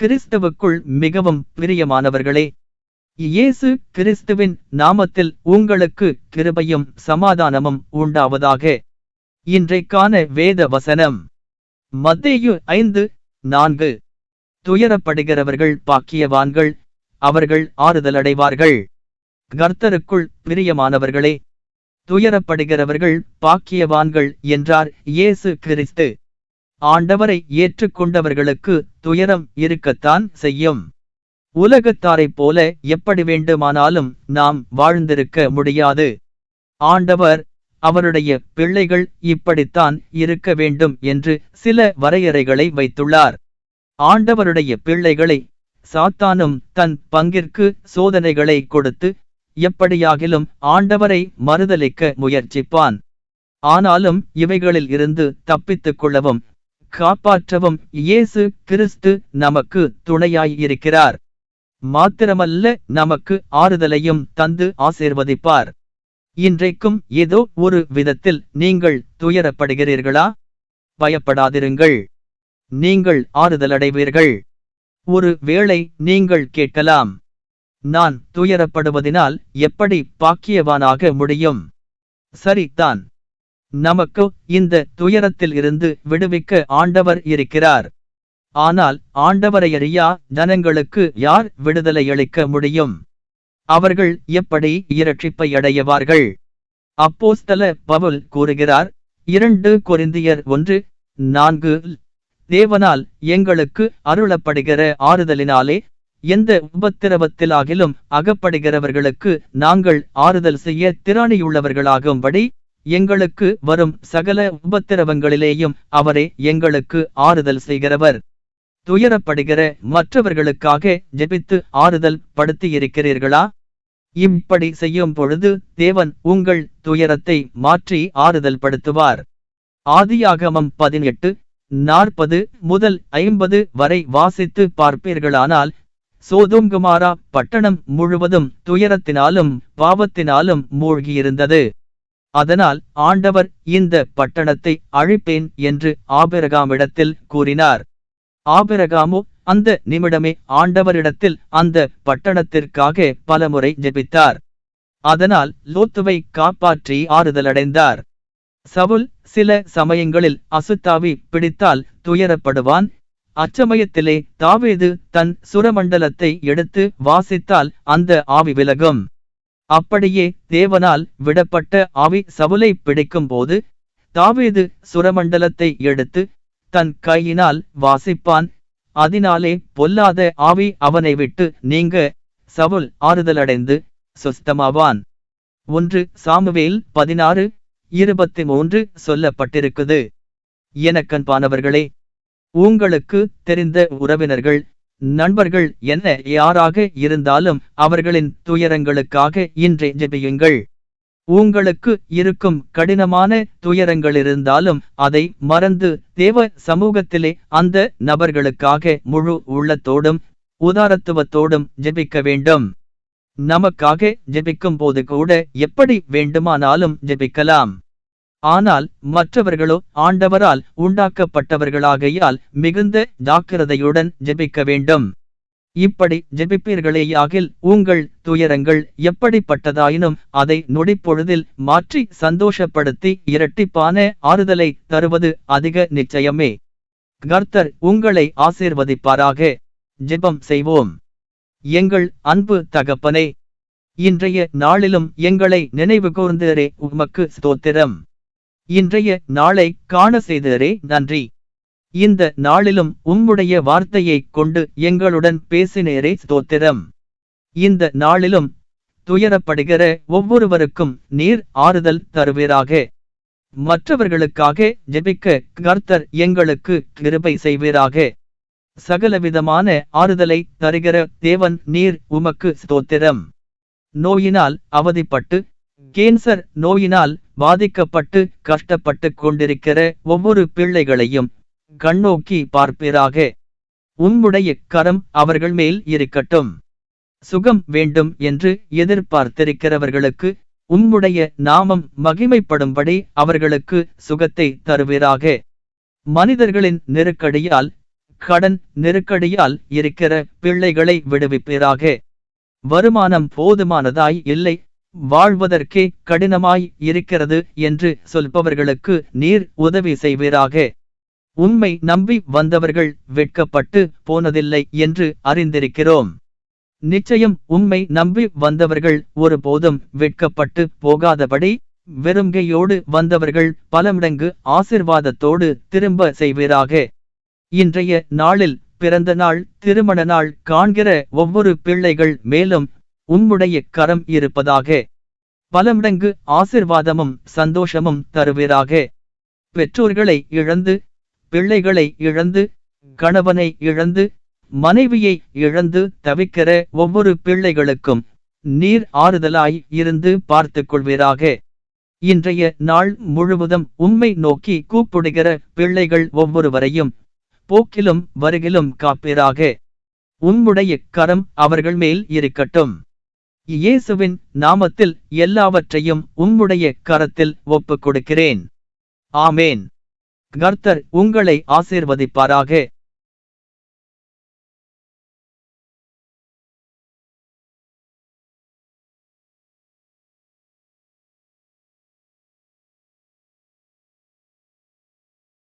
கிறிஸ்துவுக்குள் மிகவும் பிரியமானவர்களே இயேசு கிறிஸ்துவின் நாமத்தில் உங்களுக்கு கிருபையும் சமாதானமும் உண்டாவதாக இன்றைக்கான வேத வசனம். மத்தேயு ஐந்து நான்கு. துயரப்படுகிறவர்கள் பாக்கியவான்கள் அவர்கள் ஆறுதலடைவார்கள். கர்த்தருக்குள் பிரியமானவர்களே துயரப்படுகிறவர்கள் பாக்கியவான்கள் என்றார் இயேசு கிறிஸ்து. ஆண்டவரை ஏற்றுக்கொண்டவர்களுக்கு துயரம் இருக்கத்தான் செய்யும். உலகத்தாரைப் போல எப்படி வேண்டுமானாலும் நாம் வாழ்ந்திருக்க முடியாது. ஆண்டவர் அவருடைய பிள்ளைகள் இப்படித்தான் இருக்க வேண்டும் என்று சில வரையறைகளை வைத்துள்ளார். ஆண்டவருடைய பிள்ளைகளை சாத்தானும் தன் பங்கிற்கு சோதனைகளை கொடுத்து எப்படியாகிலும் ஆண்டவரை மறுதலிக்க முயற்சிப்பான். ஆனாலும் இவைகளில் இருந்து தப்பித்துக் கொள்ளவும் காப்பாற்றவும் இயேசு கிறிஸ்து நமக்கு துணையாயிருக்கிறார் மாத்திரமல்ல நமக்கு ஆறுதலையும் தந்து ஆசீர்வதிப்பார். இன்றைக்கும் ஏதோ ஒரு விதத்தில் நீங்கள் துயரப்படுகிறீர்களா? பயப்படாதிருங்கள். நீங்கள் ஆறுதலடைவீர்கள். ஒரு வேளை நீங்கள் கேட்கலாம். நான் துயரப்படுவதினால் எப்படி பாக்கியவானாக முடியும்? சரிதான். நமக்கு இந்த துயரத்தில் இருந்து விடுவிக்க ஆண்டவர் இருக்கிறார். ஆனால் ஆண்டவரை அறியா ஜனங்களுக்கு யார் விடுதலை அளிக்க முடியும்? அவர்கள் எப்படி இரட்சிப்பை அடையவார்கள்? அப்போஸ்தல பவுல் கூறுகிறார் இரண்டு கொரிந்தியர் ஒன்று நான்கு தேவனால் எங்களுக்கு அருளப்படுகிற ஆறுதலினாலே எந்த உபத்திரவத்திலாகிலும் அகப்படுகிறவர்களுக்கு நாங்கள் ஆறுதல் செய்ய திராணியுள்ளவர்களாகும்படி எங்களுக்கு வரும் சகல உபத்திரவங்களிலேயும் அவரே எங்களுக்கு ஆறுதல் செய்கிறவர். துயரப்படுகிற மற்றவர்களுக்காக ஜெபித்து ஆறுதல் படுத்தியிருக்கிறீர்களா? இப்படி செய்யும் பொழுது தேவன் உங்கள் துயரத்தை மாற்றி ஆறுதல் படுத்துவார். ஆதியாகமம் பதினெட்டு நாற்பது முதல் ஐம்பது வரை வாசித்து பார்ப்பீர்களானால் சோதோங்குமாரா பட்டணம் முழுவதும் துயரத்தினாலும் பாவத்தினாலும் மூழ்கியிருந்தது. அதனால் ஆண்டவர் இந்த பட்டணத்தை அழிப்பேன் என்று ஆபிரகாமிடத்தில் கூறினார். ஆபிரகாமோ அந்த நிமிடமே ஆண்டவரிடத்தில் அந்த பட்டணத்திற்காக பலமுறை ஜெபித்தார். அதனால் லோத்துவை காப்பாற்றி ஆறுதலடைந்தார். சவுல் சில சமயங்களில் அசுத்தாவி பிடித்தால் துயரப்படுவான். அச்சமயத்திலே தாவேது தன் சுரமண்டலத்தை எடுத்து வாசித்தால் அந்த ஆவி விலகும். அப்படியே தேவனால் விடப்பட்ட ஆவி சவுலை பிடிக்கும் போது தாவேது சுரமண்டலத்தை எடுத்து தன் கையினால் வாசிப்பான். அதனாலே பொல்லாத ஆவி அவனை விட்டு நீங்க சவுல் ஆறுதலடைந்து சுஸ்தமாவான். ஒன்று சாமுவேல் பதினாறு இருபத்தி மூன்று சொல்லப்பட்டிருக்குது. எனக்கன்பானவர்களே உங்களுக்கு தெரிந்த உறவினர்கள் நண்பர்கள் என்ன யாராக இருந்தாலும் அவர்களின் துயரங்களுக்காக இன்றே ஜெபியுங்கள். உங்களுக்கு இருக்கும் கடினமான துயரங்களிருந்தாலும் அதை மறந்து தேவ சமூகத்திலே அந்த நபர்களுக்காக முழு உள்ளத்தோடும் உதாரத்துவத்தோடும் ஜெபிக்க வேண்டும். நமக்காக ஜெபிக்கும் போது கூட எப்படி வேண்டுமானாலும் ஜெபிக்கலாம். ஆனால் மற்றவர்களோ ஆண்டவரால் உண்டாக்கப்பட்டவர்களாகையால் மிகுந்த ஜாக்கிரதையுடன் ஜெபிக்க வேண்டும். இப்படி ஜெபிப்பீர்களேயாகில் உங்கள் துயரங்கள் எப்படிப்பட்டதாயினும் அதை நொடிப்பொழுதில் மாற்றி சந்தோஷப்படுத்தி இரட்டிப்பான ஆறுதலை தருவது அதிக நிச்சயமே. கர்த்தர் உங்களை ஆசீர்வதிப்பாராக. ஜெபம் செய்வோம். எங்கள் அன்பு தகப்பனே இன்றைய நாளிலும் எங்களை நினைவு கூர்ந்தரே உமக்கு ஸ்தோத்திரம். இன்றைய நாளை காண செய்ததரே நன்றி. இந்த நாளிலும் உம்முடைய வார்த்தையைக் கொண்டு எங்களுடன் பேசினேரே ஸ்தோத்திரம். இந்த நாளிலும் துயரப்படுகிற ஒவ்வொருவருக்கும் நீர் ஆறுதல் தருவீராக. மற்றவர்களுக்காக ஜெபிக்க கர்த்தர் எங்களுக்கு கிருபை செய்வீராக. சகலவிதமான ஆறுதலை தருகிற தேவன் நீர் உமக்கு ஸ்தோத்திரம். நோயினால் அவதிப்பட்டு கேன்சர் நோயினால் பாதிக்கப்பட்டு கஷ்டப்பட்டு கொண்டிருக்கிற ஒவ்வொரு பிள்ளைகளையும் கண்ணோக்கி பார்ப்பீராக. உம்முடைய கரம் அவர்கள் மேல் இருக்கட்டும். சுகம் வேண்டும் என்று எதிர்பார்த்திருக்கிறவர்களுக்கு உம்முடைய நாமம் மகிமைப்படும்படி அவர்களுக்கு சுகத்தை தருவீராக. மனிதர்களின் நெருக்கடியால் கடன் நெருக்கடியால் இருக்கிற பிள்ளைகளை விடுவிப்பீராக. வருமானம் போதுமானதாய் இல்லை வாழ்வதற்கே கடினமாய் இருக்கிறது என்று சொல்பவர்களுக்கு நீர் உதவி செய்வீராக. உண்மை நம்பி வந்தவர்கள் வெட்கப்பட்டு போனதில்லை என்று அறிந்திருக்கிறோம். நிச்சயம் உண்மை நம்பி வந்தவர்கள் ஒருபோதும் வெட்கப்பட்டு போகாதபடி வெறுங்கையோடு வந்தவர்கள் பல மடங்கு ஆசிர்வாதத்தோடு திரும்ப செய்வீராக. இன்றைய நாளில் பிறந்த நாள் திருமண நாள் காண்கிற ஒவ்வொரு பிள்ளைகள் மேலும் உம்முடைய கரம் இருப்பதாக. பல மடங்கு ஆசிர்வாதமும் சந்தோஷமும் தருவீராக. பெற்றோர்களை இழந்து பிள்ளைகளை இழந்து கணவனை இழந்து மனைவியை இழந்து தவிக்கிற ஒவ்வொரு பிள்ளைகளுக்கும் நீர் ஆறுதலாய் இருந்து பார்த்துக் கொள்வீராக. இன்றைய நாள் முழுவதும் உம்மை நோக்கி கூப்பிடுகிற பிள்ளைகள் ஒவ்வொருவரையும் போக்கிலும் வருகிலும் காப்பீராக. உம்முடைய கரம் அவர்கள் மேல் இருக்கட்டும். இயேசுவின் நாமத்தில் எல்லாவற்றையும் உம்முடைய கரத்தில் ஒப்புக் கொடுக்கிறேன் ஆமேன். கர்த்தர் உங்களை ஆசீர்வதிப்பாராக.